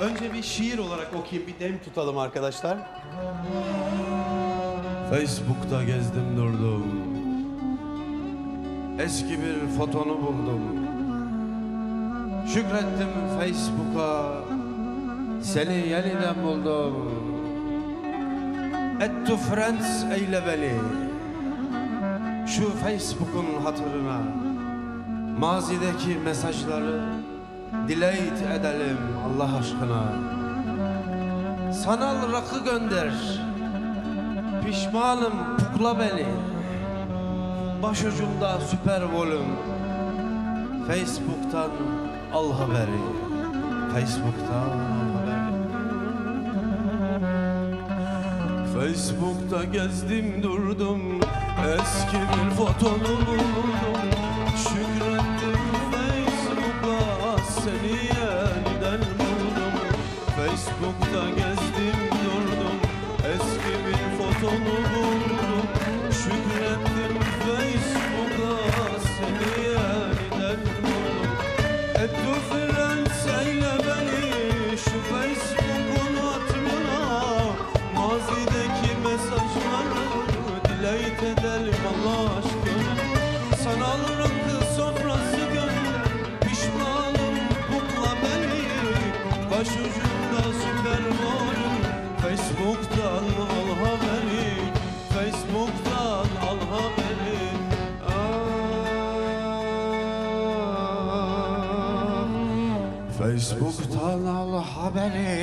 Önce bir şiir olarak okuyayım, bir dem tutalım arkadaşlar. Facebook'ta gezdim durdum. Eski bir fotonu buldum. Şükrettim Facebook'a. Seni yeniden buldum. Add to friends eyle beni. Şu Facebook'un hatırına. Mazideki mesajları delete edelim Allah aşkına. Sanal rakı gönder. Pişmanım pukla beni. Başucumda süper volüm. Facebook'tan al haberi. Facebook'tan al haberi. Facebook'ta gezdim durdum Eski bir fotonu buldum Facebook'ta gezdim durdum Eski bir fotonu buldum. Şükrettim Facebook'a Seni yeniden buldum. Et tu eyle beni Şu Facebook'un hatırına Mazideki mesajları delete edelim Allah aşkına. Sanal rakı Facebook'tan al haberi. Ah, Facebook'tan al haberi